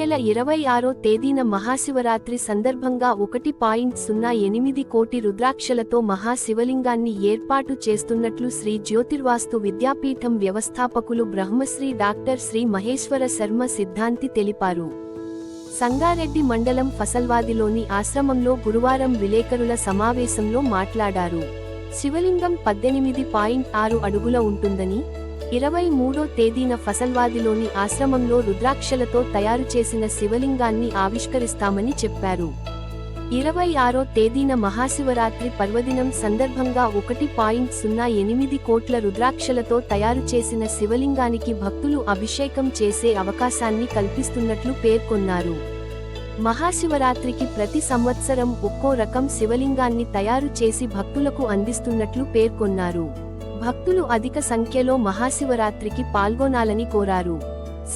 నెల ఇరవై ఆరో తేదీన మహాశివరాత్రి సందర్భంగా ఒకటి పాయింట్ సున్నా ఎనిమిది కోటి రుద్రాక్షలతో మహాశివలింగాన్ని ఏర్పాటు చేస్తున్నట్లు శ్రీ జ్యోతిర్వాస్తు విద్యాపీఠం వ్యవస్థాపకులు బ్రహ్మశ్రీ డాక్టర్ శ్రీ మహేశ్వర శర్మ సిద్ధాంతి తెలిపారు. సంగారెడ్డి మండలం ఫసల్వాదిలోని ఆశ్రమంలో గురువారం విలేకరుల సమావేశంలో మాట్లాడారు. శివలింగం పద్దెనిమిది పాయింట్ ఆరు అడుగుల ఉంటుందని ఇరవై మూడో తేదీన ఫసల్వాదిలోని ఆశ్రమంలో రుద్రాక్షలతో తయారు చేసిన శివలింగాన్ని ఆవిష్కరిస్తామని చెప్పారు. ఇరవై ఆరో తేదీన మహాశివరాత్రి పర్వదినం సందర్భంగా ఒకటి పాయింట్ సున్నా ఎనిమిది కోట్ల రుద్రాక్షలతో తయారు చేసిన శివలింగానికి భక్తులు అభిషేకం చేసే అవకాశాన్ని కల్పిస్తున్నట్లు పేర్కొన్నారు. మహాశివరాత్రికి ప్రతి సంవత్సరం ఒక్కో రకం శివలింగాన్ని తయారు చేసి భక్తులకు అందిస్తున్నట్లు పేర్కొన్నారు. భక్తులు అధిక సంఖ్యలో మహాశివరాత్రికి పాల్గొనాలని కోరారు.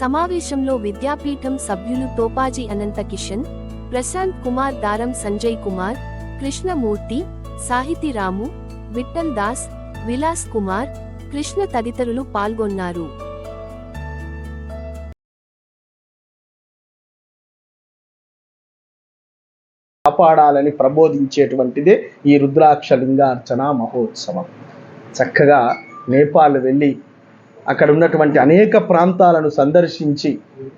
సమావేశంలో విద్యాపీఠం సభ్యులు తోపాజీ అనంత కిషన్ ప్రశాంత్ కుమార్ దారం సంజయ్ కుమార్ కృష్ణమూర్తి సాహితీరాము విఠల్ దాస్ విలాస్ కుమార్ కృష్ణ తదితరులు పాల్గొన్నారు. కాపాడాలని ప్రబోధించేటువంటిదే ఈ రుద్రాక్ష లింగార్చన మహోత్సవం. చక్కగా నేపాల్ వెళ్ళి అక్కడ ఉన్నటువంటి అనేక ప్రాంతాలను సందర్శించి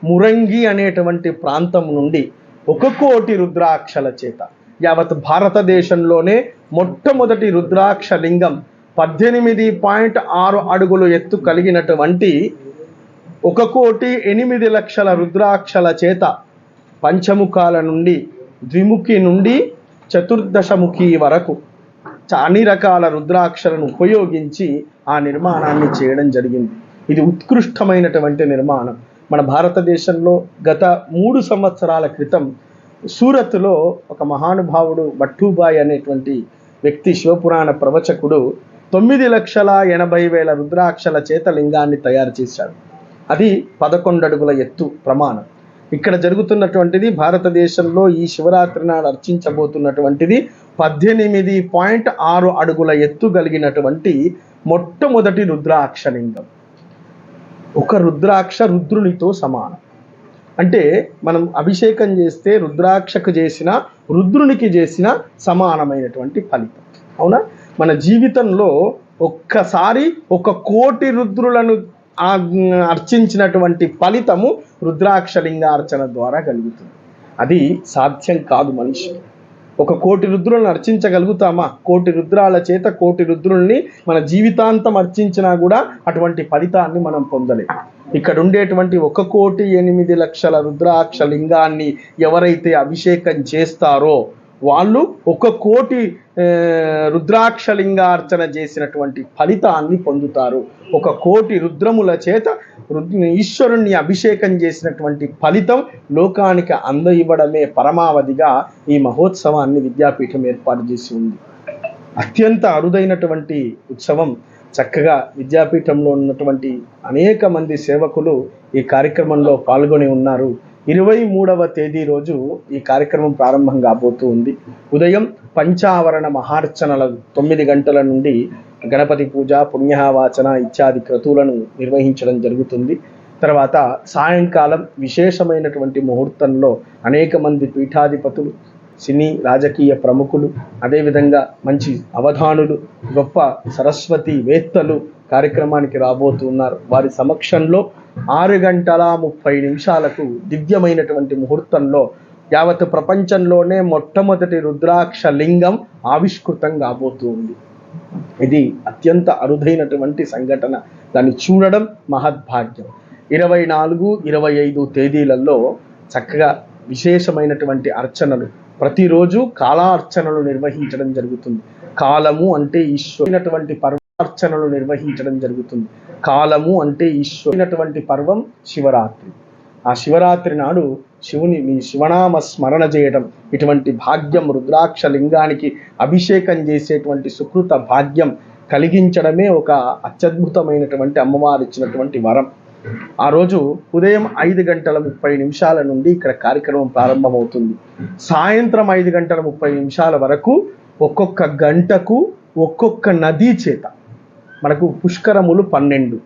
మురంగి అనేటువంటి ప్రాంతం నుండి ఒక కోటి రుద్రాక్షల చేత యావత్ భారతదేశంలోనే మొట్టమొదటి రుద్రాక్ష లింగం పద్దెనిమిది పాయింట్ ఆరు అడుగులు ఎత్తు కలిగినటువంటి ఒక కోటి ఎనిమిది లక్షల రుద్రాక్షల చేత పంచముఖాల నుండి ద్విముఖి నుండి చతుర్దశముఖి వరకు అన్ని రకాల రుద్రాక్షలను ఉపయోగించి ఆ నిర్మాణాన్ని చేయడం జరిగింది. ఇది ఉత్కృష్టమైనటువంటి నిర్మాణం. మన భారతదేశంలో గత మూడు సంవత్సరాల క్రితం సూరత్లో ఒక మహానుభావుడు భట్టూబాయ్ అనేటువంటి వ్యక్తి శివపురాణ ప్రవచకుడు తొమ్మిది లక్షల ఎనభై వేల రుద్రాక్షల చేత లింగాన్ని తయారు చేశాడు. అది పదకొండు అడుగుల ఎత్తు ప్రమాణం. ఇక్కడ జరుగుతున్నటువంటిది భారతదేశంలో ఈ శివరాత్రి నాడు అర్చించబోతున్నటువంటిది పద్దెనిమిది పాయింట్ ఆరు అడుగుల ఎత్తు కలిగినటువంటి మొట్టమొదటి రుద్రాక్షలింగం. ఒక రుద్రాక్ష రుద్రునితో సమానం. అంటే మనం అభిషేకం చేస్తే రుద్రాక్షకు చేసిన రుద్రునికి చేసిన సమానమైనటువంటి ఫలితం. అవునా? మన జీవితంలో ఒక్కసారి ఒక కోటి రుద్రులను అర్చించినటువంటి ఫలితము రుద్రాక్షలింగార్చన ద్వారా కలుగుతుంది. అది సాధ్యం కాదు మనిషి ఒక కోటి రుద్రులను అర్చించగలుగుతామా? కోటి రుద్రాల చేత కోటి రుద్రుల్ని మన జీవితాంతం అర్చించినా కూడా అటువంటి ఫలితాన్ని మనం పొందలేము ఇక్కడ ఉండేటువంటి ఒక కోటి ఎనిమిది లక్షల రుద్రాక్ష లింగాన్ని ఎవరైతే అభిషేకం చేస్తారో వాళ్ళు ఒక కోటి రుద్రాక్షలింగార్చన చేసినటువంటి ఫలితాన్ని పొందుతారు. ఒక కోటి రుద్రముల చేత ఈశ్వరుణ్ణి అభిషేకం చేసినటువంటి ఫలితం లోకానికి అందయివ్వడమే పరమావధిగా ఈ మహోత్సవాన్ని విద్యాపీఠం ఏర్పాటు చేసి ఉంది. అత్యంత అరుదైనటువంటి ఉత్సవం. చక్కగా విద్యాపీఠంలో ఉన్నటువంటి అనేక మంది సేవకులు ఈ కార్యక్రమంలో పాల్గొని ఉన్నారు. ఇరవై మూడవ తేదీ రోజు ఈ కార్యక్రమం ప్రారంభం కాబోతూ ఉంది. ఉదయం పంచావరణ మహార్చనల తొమ్మిది గంటల నుండి గణపతి పూజ పుణ్యవాచన ఇత్యాది క్రతువులను నిర్వహించడం జరుగుతుంది. తర్వాత సాయంకాలం విశేషమైనటువంటి ముహూర్తంలో అనేక మంది పీఠాధిపతులు సినీ రాజకీయ ప్రముఖులు అదేవిధంగా మంచి అవధానులు గొప్ప సరస్వతి వేత్తలు కార్యక్రమానికి రాబోతున్నారు. వారి సమక్షంలో ఆరు గంటల ముప్పై నిమిషాలకు దివ్యమైనటువంటి ముహూర్తంలో యావత్ ప్రపంచంలోనే మొట్టమొదటి రుద్రాక్ష లింగం ఆవిష్కృతం కాబోతుంది ఇది అత్యంత అరుదైనటువంటి సంఘటన. దాన్ని చూడడం మహద్భాగ్యం. ఇరవై నాలుగు ఇరవై ఐదు తేదీలలో చక్కగా విశేషమైనటువంటి అర్చనలు. ప్రతిరోజు కాలార్చనలు నిర్వహించడం జరుగుతుంది. కాలము అంటే ఈశ్వరైనటువంటి అర్చనలు నిర్వహించడం జరుగుతుంది. కాలము అంటే ఈశ్వరైనటువంటి పర్వం శివరాత్రి. ఆ శివరాత్రి నాడు శివుని మీ శివనామ స్మరణ చేయడం ఇటువంటి భాగ్యం రుద్రాక్ష లింగానికి అభిషేకం చేసేటువంటి సుకృత భాగ్యం కలిగించడమే ఒక అత్యద్భుతమైనటువంటి అమ్మవారు ఇచ్చినటువంటి వరం. ఆ రోజు ఉదయం ఐదు గంటల ముప్పై నిమిషాల నుండి ఇక్కడ కార్యక్రమం ప్రారంభమవుతుంది. సాయంత్రం ఐదు గంటల ముప్పై నిమిషాల వరకు ఒక్కొక్క గంటకు ఒక్కొక్క నదీ చేత మనకు పుష్కరములు పన్నెండు.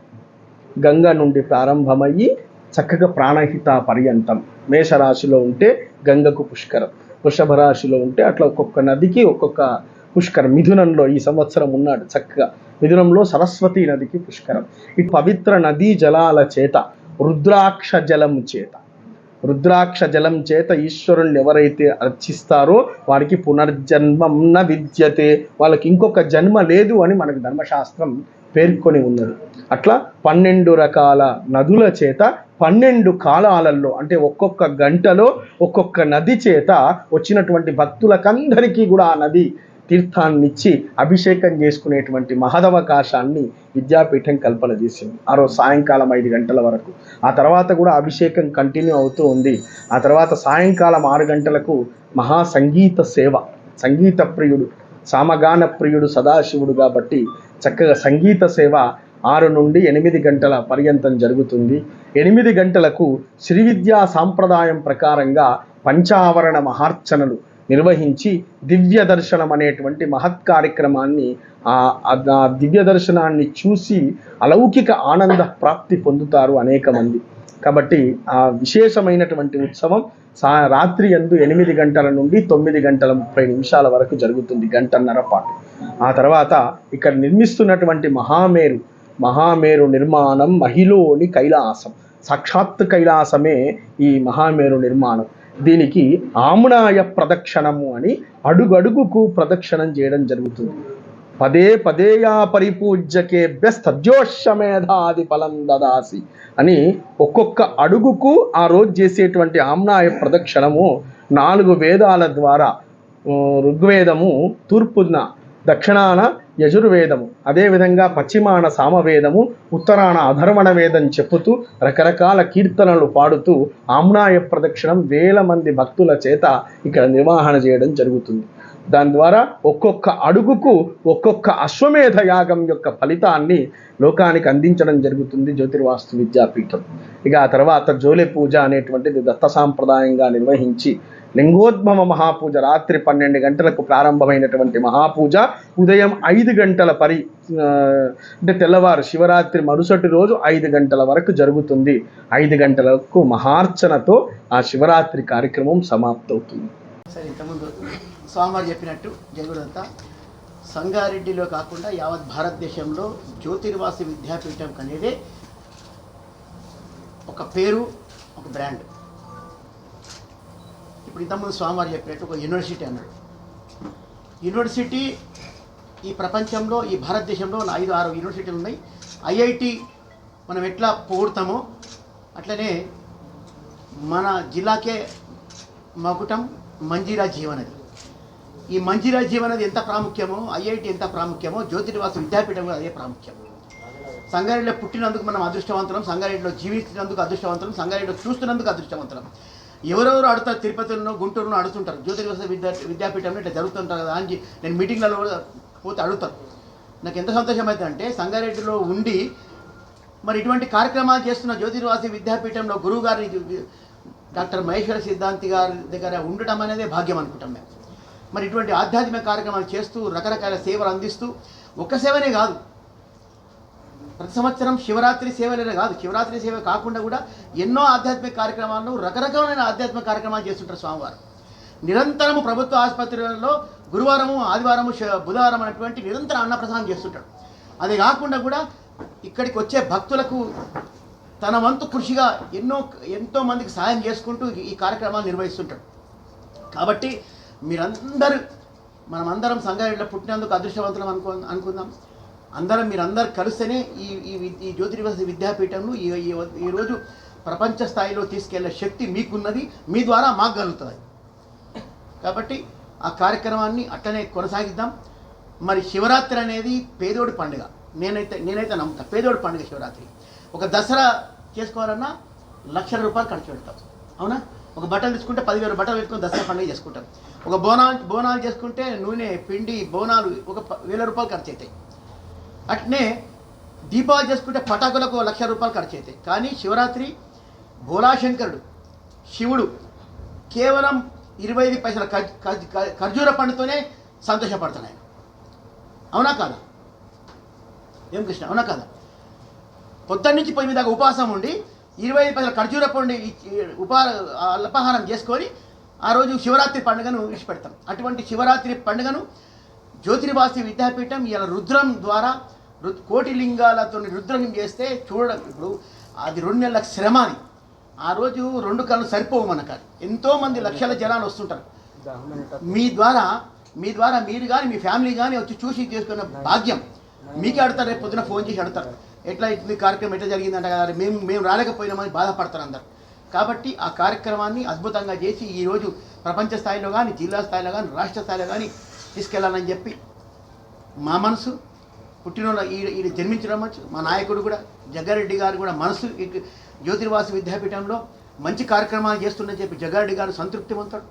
గంగ నుండి ప్రారంభమయ్యి చక్కగా ప్రాణహిత పర్యంతం. మేషరాశిలో ఉంటే గంగకు పుష్కరం. వృషభ రాశిలో ఉంటే అట్లా ఒక్కొక్క నదికి ఒక్కొక్క పుష్కరం. మిథునంలో ఈ సంవత్సరం ఉన్నాడు చక్కగా. మిథునంలో సరస్వతి నదికి పుష్కరం. ఈ పవిత్ర నదీ జలాల చేత రుద్రాక్ష జలము చేత రుద్రాక్ష జలం చేత ఈశ్వరుణ్ణి ఎవరైతే అర్చిస్తారో వారికి పునర్జన్మం న విద్యతే. వాళ్ళకి ఇంకొక జన్మ లేదు అని మనకు ధర్మశాస్త్రం పేర్కొని ఉన్నది. అట్లా పన్నెండు రకాల నదుల చేత పన్నెండు కాలాలలో అంటే ఒక్కొక్క గంటలో ఒక్కొక్క నది చేత వచ్చినటువంటి భక్తులకందరికీ కూడా ఆ నది తీర్థాన్నిచ్చి అభిషేకం చేసుకునేటువంటి మహదవకాశాన్ని విద్యాపీఠం కల్పన చేసింది. ఆ రోజు సాయంకాలం ఐదు గంటల వరకు. ఆ తర్వాత కూడా అభిషేకం కంటిన్యూ అవుతూ ఉంది. ఆ తర్వాత సాయంకాలం ఆరు గంటలకు మహాసంగీత సేవ. సంగీత ప్రియుడు సామగాన ప్రియుడు సదాశివుడు కాబట్టి చక్కగా సంగీత సేవ ఆరు నుండి ఎనిమిది గంటల పర్యంతం జరుగుతుంది. ఎనిమిది గంటలకు శ్రీ విద్యా సాంప్రదాయం ప్రకారంగా పంచావరణ మహార్చనలు నిర్వహించి దివ్య దర్శనం అనేటువంటి మహత్ కార్యక్రమాన్ని ఆ దివ్య దర్శనాన్ని చూసి అలౌకిక ఆనంద ప్రాప్తి పొందుతారు అనేక మంది. కాబట్టి ఆ విశేషమైనటువంటి ఉత్సవం సా రాత్రి ఎందు ఎనిమిది గంటల నుండి తొమ్మిది గంటల ముప్పై నిమిషాల వరకు జరుగుతుంది గంటన్నర పాటు. ఆ తర్వాత ఇక్కడ నిర్మిస్తున్నటువంటి మహామేరు మహామేరు నిర్మాణం మహిళోని కైలాసం. సాక్షాత్ కైలాసమే ఈ మహామేరు నిర్మాణం. దీనికి ఆమ్నాయ ప్రదక్షిణము అని అడుగడుగుకు ప్రదక్షిణం చేయడం జరుగుతుంది. పదే పదేయా పరిపూజ్యకే బెస్తద్యోషమేధాది ఫలం దదాసి అని ఒక్కొక్క అడుగుకు ఆ రోజు చేసేటువంటి ఆమ్నాయ ప్రదక్షిణము నాలుగు వేదాల ద్వారా ఋగ్వేదము తూర్పున దక్షిణాన యజుర్వేదము. అదేవిధంగా పశ్చిమాన సామవేదము ఉత్తరాన అధర్వణ వేదం చెప్పుతూ రకరకాల కీర్తనలు పాడుతూ ఆమ్నాయ ప్రదక్షిణం వేల మంది భక్తుల చేత ఇక్కడ నిర్వహణ చేయడం జరుగుతుంది. దాని ద్వారా ఒక్కొక్క అడుగుకు ఒక్కొక్క అశ్వమేధ యాగం యొక్క ఫలితాన్ని లోకానికి అందించడం జరుగుతుంది జ్యోతిర్వాస్తు విద్యాపీఠం. ఇక ఆ తర్వాత జోలె పూజ అనేటువంటిది దత్త సాంప్రదాయంగా నిర్వహించి లింగోద్భవ మహాపూజ రాత్రి పన్నెండు గంటలకు ప్రారంభమైనటువంటి మహాపూజ ఉదయం ఐదు గంటల పరి అంటే తెల్లవారు శివరాత్రి మరుసటి రోజు ఐదు గంటల వరకు జరుగుతుంది. ఐదు గంటలకు మహార్చనతో ఆ శివరాత్రి కార్యక్రమం సమాప్తవుతుంది. సరే ఇంతకుముందు స్వామివారు చెప్పినట్టు జగడంతా సంగారెడ్డిలో కాకుండా యావత్ భారతదేశంలో జ్యోతిర్వాసి విద్యాపీఠం అనేది ఒక పేరు ఒక బ్రాండ్. ఇప్పుడు ఇంతకుముందు స్వామివారు చెప్పినట్టు ఒక యూనివర్సిటీ అన్నాడు. యూనివర్సిటీ ఈ ప్రపంచంలో ఈ భారతదేశంలో ఉన్న ఐదు ఆరు యూనివర్సిటీలు ఉన్నాయి. ఐఐటి మనం ఎట్లా పొగుడతామో అట్లనే మన జిల్లాకే మకుటం మంజీరా జీవనది. ఈ మంజీరా జీవనది ఎంత ప్రాముఖ్యమో ఐఐటి ఎంత ప్రాముఖ్యమో జ్యోతిర్వాస విద్యాపీఠం కూడా అదే ప్రాముఖ్యం సంగారెడ్డిలో పుట్టినందుకు మనం అదృష్టవంతులం సంగారెడ్డిలో జీవించినందుకు అదృష్టవంతులం సంగారెడ్డిలో చూస్తున్నందుకు అదృష్టవంతులం. ఎవరెవరు అడుగుతారు తిరుపతిలో గుంటూరులో అడుగుతుంటారు జ్యోతిర్వాస విద్యా విద్యాపీఠంలో ఇట్లా జరుగుతుంటారు కదా అని నేను మీటింగ్లలో పోతే అడుగుతాను నాకు ఎంత సంతోషం అవుతుందంటే సంగారెడ్డిలో ఉండి మరి ఇటువంటి కార్యక్రమాలు చేస్తున్న జ్యోతిర్వాసి విద్యాపీఠంలో గురువు గారి డాక్టర్ మహేశ్వర సిద్ధాంతి గారి దగ్గర ఉండటం అనేది భాగ్యం అనుకుంటాం మేము. మరి ఇటువంటి ఆధ్యాత్మిక కార్యక్రమాలు చేస్తూ రకరకాల సేవలు అందిస్తూ ఒక్క సేవనే కాదు. ప్రతి సంవత్సరం శివరాత్రి సేవలనే కాదు. శివరాత్రి సేవ కాకుండా కూడా ఎన్నో ఆధ్యాత్మిక కార్యక్రమాలను రకరకమైన ఆధ్యాత్మిక కార్యక్రమాలు చేస్తుంటారు స్వామివారు. నిరంతరము ప్రభుత్వ ఆసుపత్రులలో గురువారము ఆదివారము బుధవారం అనేటువంటి నిరంతర అన్నప్రసాదం చేస్తుంటాడు అదే కాకుండా కూడా ఇక్కడికి వచ్చే భక్తులకు తన వంతు కృషిగా ఎన్నో ఎంతో మందికి సాయం చేసుకుంటూ ఈ కార్యక్రమాలు నిర్వహిస్తుంటాడు కాబట్టి మీరందరూ మనమందరం సంగారెడ్డిలో పుట్టినందుకు అదృష్టవంతులం అనుకో అనుకుందాం. అందరం మీరందరూ కలిస్తేనే ఈ ఈ ఈ జ్యోతిర్వాస విద్యాపీఠంను ఈ ఈ- ఈరోజు ప్రపంచ స్థాయిలో తీసుకెళ్ళే శక్తి మీకున్నది మీ ద్వారా మాకు కలుగుతుంది కాబట్టి ఆ కార్యక్రమాన్ని అట్లనే కొనసాగిద్దాం. మరి శివరాత్రి అనేది పేదోడి పండుగ. నేనైతే నేనైతే నమ్ముతా పేదోడి పండుగ శివరాత్రి. ఒక దసరా చేసుకోవాలన్నా లక్షల రూపాయలు ఖర్చు పెడతాం. అవునా? ఒక బట్టలు తీసుకుంటే పదివేలు బట్టలు పెట్టుకుని దసరా పండుగ చేసుకుంటాం ఒక బోనాలు బోనాలు చేసుకుంటే నూనె పిండి బోనాలు ఒక వేల రూపాయలు ఖర్చు అవుతాయి అట్నే దీపావళి చేసుకుంటే పటాకులకు లక్ష రూపాయలు ఖర్చు అవుతాయి కానీ శివరాత్రి భోలాశంకరుడు శివుడు కేవలం ఇరవై ఐదు పైసల ఖర్జూర పండుతోనే సంతోషపడతాడు ఆయన అవునా కాదా? ఏం కృష్ణ అవునా కాదా? పొద్దున్న నుంచి పొయ్యి మీద దాకా ఉపవాసం ఉండి ఇరవై ఐదు పైసలు ఖర్జూర పండు ఉపా అల్పహారం చేసుకొని ఆ రోజు శివరాత్రి పండుగను విడిచిపెడతాం. అటువంటి శివరాత్రి పండుగను జ్యోతిర్వాసి విద్యాపీఠం ఇలా రుద్రం ద్వారా రు కోటి లింగాలతో రుద్రం చేస్తే చూడడం ఇప్పుడు అది రెండు నెలల శ్రమ అది. ఆ రోజు రెండు కళ్ళు సరిపోవు మనకు ఎంతోమంది లక్షల జనాలు వస్తుంటారు. మీ ద్వారా మీ ద్వారా మీరు కానీ మీ ఫ్యామిలీ కానీ వచ్చి చూసి చేసుకున్న భాగ్యం. మీకే అడతారు రేపు పొద్దున ఫోన్ చేసి అడతారు ఎట్లా ఇట్లా కార్యక్రమం ఎట్లా జరిగిందంట కదా మేము మేము రాలేకపోయినామని బాధపడతారు అందరు. కాబట్టి ఆ కార్యక్రమాన్ని అద్భుతంగా చేసి ఈరోజు ప్రపంచ స్థాయిలో కానీ జిల్లా స్థాయిలో కానీ రాష్ట్ర స్థాయిలో కానీ తీసుకెళ్ళాలని చెప్పి మా మనసు పుట్టినోళ్ళ ఈ ఈ జన్మించడం మా నాయకుడు కూడా జగ్గారెడ్డి గారు కూడా మనసు జ్యోతిర్వాసు జ్యోతిర్వాసి విద్యాపీఠంలో మంచి కార్యక్రమాలు చేస్తుందని చెప్పి జగ్గారెడ్డి గారు సంతృప్తి పొందుతాడు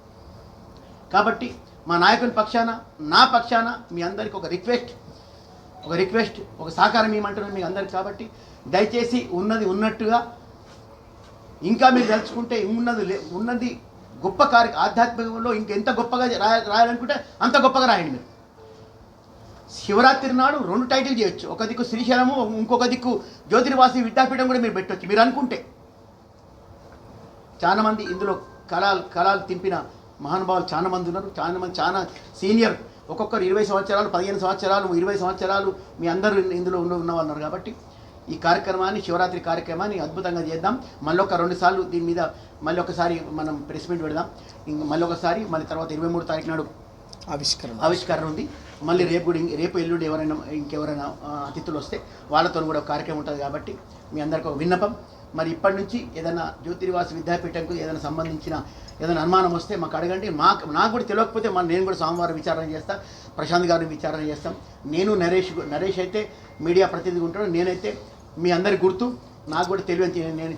కాబట్టి మా నాయకుని పక్షాన నా పక్షాన మీ అందరికి ఒక రిక్వెస్ట్. ఒక రిక్వెస్ట్ ఒక సహకారం ఇవ్వమంటున్నాను మీ అందరికి కాబట్టి దయచేసి ఉన్నది ఉన్నట్టుగా ఇంకా మీరు తెలుసుకుంటే ఉన్నది లే- ఉన్నది గొప్ప కార్య ఆధ్యాత్మికంలో ఇంకెంత గొప్పగా రాయ రాయాలనుకుంటే అంత గొప్పగా రాయండి మీరు. శివరాత్రి నాడు రెండు టైటిల్ చేయొచ్చు. ఒక దిక్కు శ్రీశైలము ఇంకొక దిక్కు జ్యోతిర్వాసి విద్యాపీఠం కూడా మీరు పెట్టవచ్చు మీరు అనుకుంటే. చాలామంది ఇందులో కళాలు కళాలు తింపిన మహానుభావులు చాలామంది ఉన్నారు. చాలామంది చాలా సీనియర్ ఒక్కొక్కరు ఇరవై సంవత్సరాలు పదిహేను సంవత్సరాలు ఇరవై సంవత్సరాలు మీ అందరూ ఇందులో ఉన్న ఉన్న ఉన్నారు కాబట్టి ఈ కార్యక్రమాన్ని శివరాత్రి కార్యక్రమాన్ని అద్భుతంగా చేద్దాం. మళ్ళీ ఒక రెండు సార్లు దీని మీద మళ్ళీ ఒకసారి మనం ప్రెస్ మీట్ పెడదాం. ఇంక మళ్ళీ ఒకసారి మళ్ళీ తర్వాత ఇరవై మూడు తారీఖు నాడు ఆవిష్కరణ. ఆవిష్కరణ ఉంది. మళ్ళీ రేపు కూడా రేపు ఎల్లుండి ఎవరైనా ఇంకెవరైనా అతిథులు వస్తే వాళ్ళతో కూడా ఒక కార్యక్రమం ఉంటుంది కాబట్టి మీ అందరికి ఒక విన్నపం. మరి ఇప్పటి నుంచి ఏదైనా జ్యోతిర్వాసి విద్యాపీఠంకు ఏదైనా సంబంధించిన ఏదైనా అనుమానం వస్తే మాకు అడగండి. మాకు నాకు కూడా తెలియకపోతే మన నేను కూడా సోమవారం విచారణ చేస్తా ప్రశాంత్ గారిని విచారణ చేస్తాం. నేను నరేష్ నరేష్ అయితే మీడియా ప్రతినిధి ఉంటాడు నేనైతే మీ అందరి గుర్తు నాకు కూడా తెలియని నేను